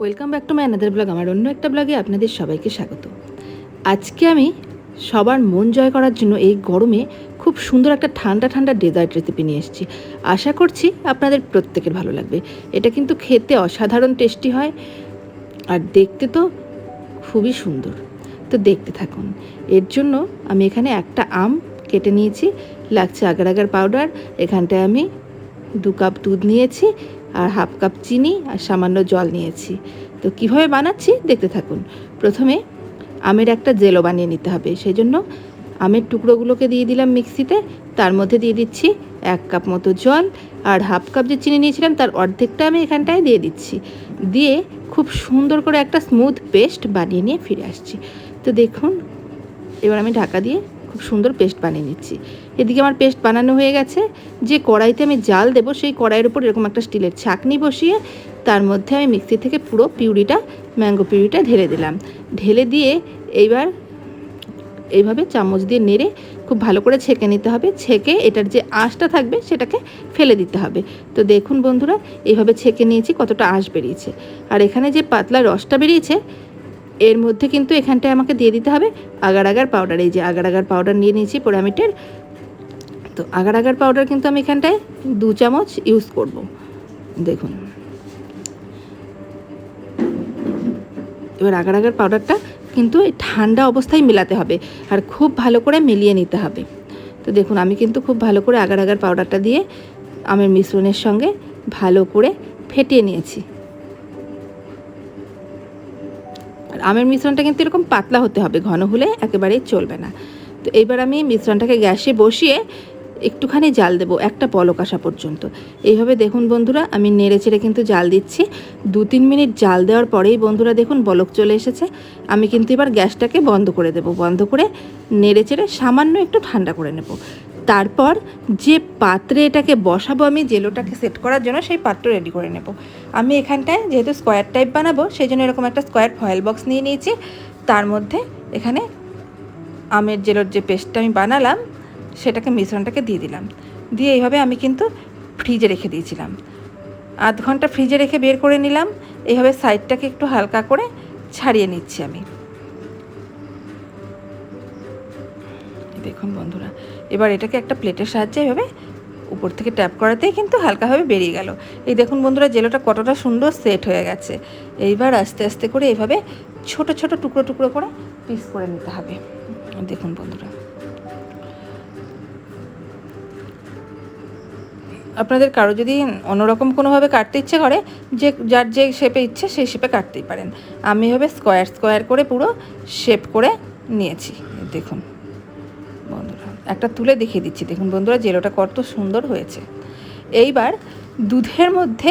Welcome back to my another blog আমার অন্য একটা ব্লগে আপনাদের সবাইকে স্বাগত। আজকে আমি সবার মন জয় করার জন্য এই গরমে খুব সুন্দর একটা ঠান্ডা ঠান্ডা ডেজার্ট রেসিপি নিয়ে এসেছি। আশা করছি আপনাদের প্রত্যেকের ভালো লাগবে। এটা কিন্তু খেতে অসাধারণ টেস্টি হয়। আর দেখতে তো খুবই সুন্দর। তো দেখতে থাকুন। এর জন্য আমি এখানে একটা আম কেটে নিয়েছি। লাগছে আগার আগার পাউডার এখানটায় আমি দু কাপ দুধ নিয়েছি। আর হাফ কাপ চিনি আর সামান্য জল নিয়েছি। তো কীভাবে বানাচ্ছি দেখতে থাকুন। প্রথমে আমের একটা জেলো বানিয়ে নিতে হবে। সেই জন্য আমের টুকরোগুলোকে দিয়ে দিলাম মিক্সিতে। তার মধ্যে দিয়ে দিচ্ছি এক কাপ মতো জল আর হাফ কাপ যে চিনি নিয়েছিলাম তার অর্ধেকটা আমি এখানটায় দিয়ে দিচ্ছি। দিয়ে খুব সুন্দর করে একটা স্মুথ পেস্ট বানিয়ে নিয়ে ফিরে আসছি। তো দেখুন, এবার আমি ঢাকা দিয়ে খুব সুন্দর পেস্ট বানিয়ে নিচ্ছি। এদিকে আমার পেস্ট বানানো হয়ে গেছে। যে কড়াইতে আমি জাল দেবো, সেই কড়াইয়ের উপর এরকম একটা স্টিলের ছাকনি বসিয়ে তার মধ্যে আমি মিক্সি থেকে পুরো পিউরিটা, ম্যাঙ্গো পিউরিটা ঢেলে দিলাম। ঢেলে দিয়ে এইবার এইভাবে চামচ দিয়ে নেড়ে খুব ভালো করে ছেঁকে নিতে হবে। ছেঁকে এটার যে আঁশটা থাকবে, সেটাকে ফেলে দিতে হবে। তো দেখুন বন্ধুরা, এইভাবে ছেঁকে নিয়েছি, কতটা আঁশ বেরিয়েছে। আর এখানে যে পাতলা রসটা বেরিয়েছে, এর মধ্যে কিন্তু এখানটায় আমাকে দিয়ে দিতে হবে আগার আগার পাউডার। এই যে আগার আগার পাউডার নিয়ে নিয়েছি, পোড়ামিটের। তো আগার আগার পাউডার কিন্তু আমি এখানটায় দু চামচ ইউজ করব। দেখুন। এবার আগার আগার পাউডারটা কিন্তু ঠান্ডা অবস্থায় মেলাতে হবে আর খুব ভালো করে মিলিয়ে নিতে হবে। তো দেখুন, আমি কিন্তু খুব ভালো করে আগার আগার পাউডারটা দিয়ে আমের মিশ্রণের সঙ্গে ভালো করে ফেটিয়ে নিয়েছি। আর আমের মিশ্রণটা কিন্তু এরকম পাতলা হতে হবে, ঘন হলে একেবারেই চলবে না। তো এইবার আমি মিশ্রণটাকে গ্যাসে বসিয়ে একটুখানি জাল দেবো, একটা পলক আসা পর্যন্ত। এইভাবে দেখুন বন্ধুরা, আমি নেড়ে চেড়ে কিন্তু জাল দিচ্ছি। দু তিন মিনিট জাল দেওয়ার পরেই বন্ধুরা দেখুন বলক চলে এসেছে। আমি কিন্তু এবার গ্যাসটাকে বন্ধ করে দেবো, বন্ধ করে নেড়ে চেড়ে সামান্য একটু ঠান্ডা করে নেব। তারপর যে পাত্রে এটাকে বসাবো আমি জেলোটাকে সেট করার জন্য সেই পাত্র রেডি করে নেব। আমি এখানটায় যেহেতু স্কোয়ার টাইপ বানাবো, সেই জন্য এরকম একটা স্কোয়ার ফয়েল বক্স নিয়ে নিয়েছি। তার মধ্যে এখানে আমের জেলোর যে পেস্টটা আমি বানালাম সেটাকে মিশ্রণটাকে দিয়ে দিলাম। দিয়ে এইভাবে আমি কিন্তু ফ্রিজে রেখে দিয়েছিলাম। আধ ঘণ্টা ফ্রিজে রেখে বের করে নিলাম। এইভাবে সাইডটাকে একটু হালকা করে ছাড়িয়ে নিচ্ছি আমি। দেখুন বন্ধুরা, এবার এটাকে একটা প্লেটের সাহায্যে এভাবে উপর থেকে ট্যাপ করাতেই কিন্তু হালকাভাবে বেরিয়ে গেল। এই দেখুন বন্ধুরা, জেলোটা কতটা সুন্দর সেট হয়ে গেছে। এইবার আস্তে আস্তে করে এভাবে ছোট ছোট টুকরো টুকরো করে পিস করে নিতে হবে। দেখুন বন্ধুরা। আপনাদের কারও যদি অন্যরকম কোনোভাবে কাটতে ইচ্ছে করে, যে যার যে শেপে ইচ্ছে সেই শেপে কাটতেই পারেন। আমি এভাবে স্কোয়ার স্কোয়ার করে পুরো শেপ করে নিয়েছি। দেখুন বন্ধুরা, একটা তুলে দেখিয়ে দিচ্ছি। দেখুন বন্ধুরা জেলোটা কত সুন্দর হয়েছে। এইবার দুধের মধ্যে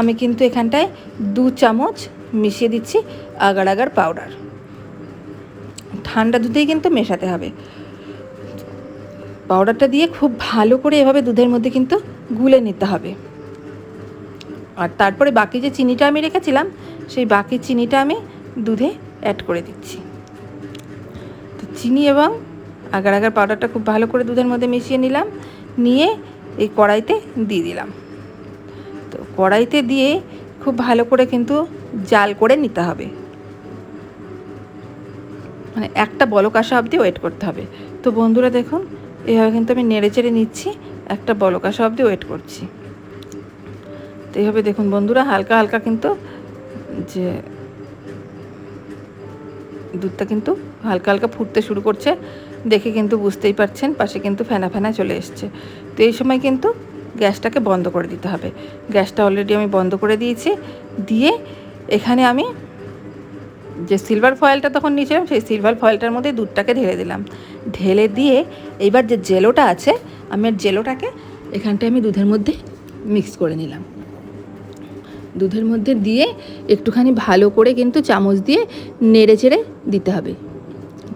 আমি কিন্তু এখানটায় দু চামচ মিশিয়ে দিচ্ছি আগার আগার পাউডার ঠান্ডা দুধেই কিন্তু মেশাতে হবে। পাউডারটা দিয়ে খুব ভালো করে এভাবে দুধের মধ্যে কিন্তু গুলে নিতে হবে। আর তারপরে বাকি যে চিনিটা আমি রেখেছিলাম, সেই বাকি চিনিটা আমি দুধে অ্যাড করে দিচ্ছি। তো চিনি এবং আগার আগার পাউডারটা খুব ভালো করে দুধের মধ্যে মিশিয়ে নিলাম, নিয়ে এই কড়াইতে দিয়ে দিলাম। তো কড়াইতে দিয়ে খুব ভালো করে কিন্তু জাল করে নিতে হবে। মানে একটা বলক আসা অবধি ওয়েট করতে হবে। তো বন্ধুরা দেখুন এভাবে কিন্তু আমি নেড়ে চেড়ে নিচ্ছি, একটা বলক আসা অবধি ওয়েট করছি। তো এইভাবে দেখুন বন্ধুরা, হালকা হালকা কিন্তু যে দুধটা কিন্তু হালকা হালকা ফুটতে শুরু করছে, দেখে কিন্তু বুঝতেই পারছেন, পাশে কিন্তু ফেনা ফেনা চলে এসছে। তো এই সময় কিন্তু গ্যাসটাকে বন্ধ করে দিতে হবে। গ্যাসটা অলরেডি আমি বন্ধ করে দিয়েছি, দিয়ে এখানে আমি যে সিলভার ফয়েলটা তখন নিয়েছিলাম, সেই সিলভার ফয়েলটার মধ্যে দুধটাকে ঢেলে দিলাম। ঢেলে দিয়ে এইবার যে জেলোটা আছে, আমি জেলোটাকে এখানটায় আমি দুধের মধ্যে মিক্স করে নিলাম। দুধের মধ্যে দিয়ে একটুখানি ভালো করে কিন্তু চামচ দিয়ে নেড়ে চেড়ে দিতে হবে।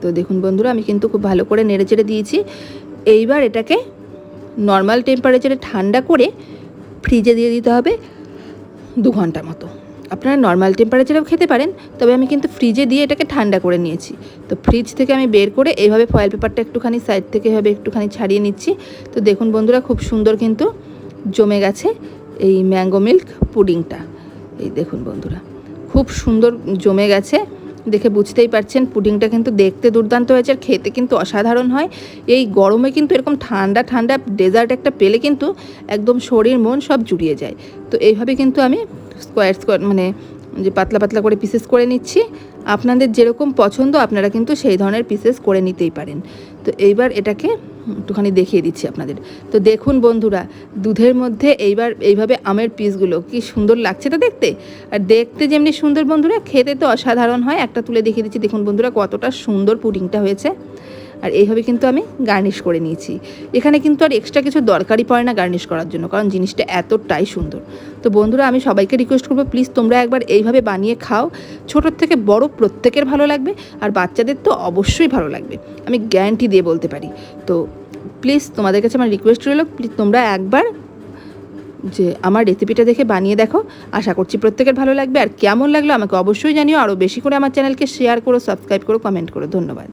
তো দেখুন বন্ধুরা, আমি কিন্তু খুব ভালো করে নেড়ে চেড়ে দিয়েছি। এইবার এটাকে নর্মাল টেম্পারেচারে ঠান্ডা করে ফ্রিজে দিয়ে দিতে হবে দু ঘণ্টা মতো। আপনারা নর্মাল টেম্পারেচারেও খেতে পারেন, তবে আমি কিন্তু ফ্রিজে দিয়ে এটাকে ঠান্ডা করে নিয়েছি। তো ফ্রিজ থেকে আমি বের করে এইভাবে ফয়েল পেপারটা একটুখানি সাইড থেকে এভাবে একটুখানি ছাড়িয়ে নিচ্ছি। তো দেখুন বন্ধুরা, খুব সুন্দর কিন্তু জমে গেছে এই ম্যাঙ্গো মিল্ক পুডিংটা এই দেখুন বন্ধুরা, খুব সুন্দর জমে গেছে। দেখে বুঝতেই পারছেন পুডিংটা কিন্তু দেখতে দুর্দান্ত হয়েছে আর খেতে কিন্তু অসাধারণ হয়। এই গরমে কিন্তু এরকম ঠান্ডা ঠান্ডা ডেজার্ট একটা পেলে কিন্তু একদম শরীর, মন সব জুড়িয়ে যায়। তো এইভাবে কিন্তু আমি স্কোয়ার স্কোয়ার মানে যে পাতলা পাতলা করে পিসেস করে নিচ্ছি। আপনাদের যেরকম পছন্দ, আপনারা কিন্তু সেই ধরনের পিসেস করে নিতেই পারেন। তো এইবার এটাকে একটুখানি দেখিয়ে দিচ্ছি আপনাদের। তো দেখুন বন্ধুরা, দুধের মধ্যে এইবার এইভাবে আমের পিসগুলো কি সুন্দর লাগছে তো দেখতে? আর দেখতে যেমনি সুন্দর বন্ধুরা, খেতে তো অসাধারণ হয়। একটা তুলে দেখিয়ে দিচ্ছি। দেখুন বন্ধুরা, কতটা সুন্দর পুডিংটা হয়েছে। আর এইভাবে কিন্তু আমি গার্নিশ করে নিয়েছি। এখানে কিন্তু আর এক্সট্রা কিছু দরকারই পড়ে না গার্নিশ করার জন্য, কারণ জিনিসটা এতটাই সুন্দর। তো বন্ধুরা, আমি সবাইকে রিকোয়েস্ট করব প্লিজ তোমরা একবার এইভাবে বানিয়ে খাও। ছোটোর থেকে বড় প্রত্যেকের ভালো লাগবে, আর বাচ্চাদের তো অবশ্যই ভালো লাগবে। আমি গ্যারান্টি দিয়ে বলতে পারি। তো প্লিজ তোমাদের কাছে আমার রিকোয়েস্ট রইল প্লিজ তোমরা একবার যে আমার রেসিপিটা দেখে বানিয়ে দেখো। আশা করছি প্রত্যেকের ভালো লাগবে, আর কেমন লাগল আমাকে অবশ্যই জানিও। আরও বেশি করে আমার চ্যানেলকে শেয়ার করো সাবস্ক্রাইব করো কমেন্ট করো। ধন্যবাদ।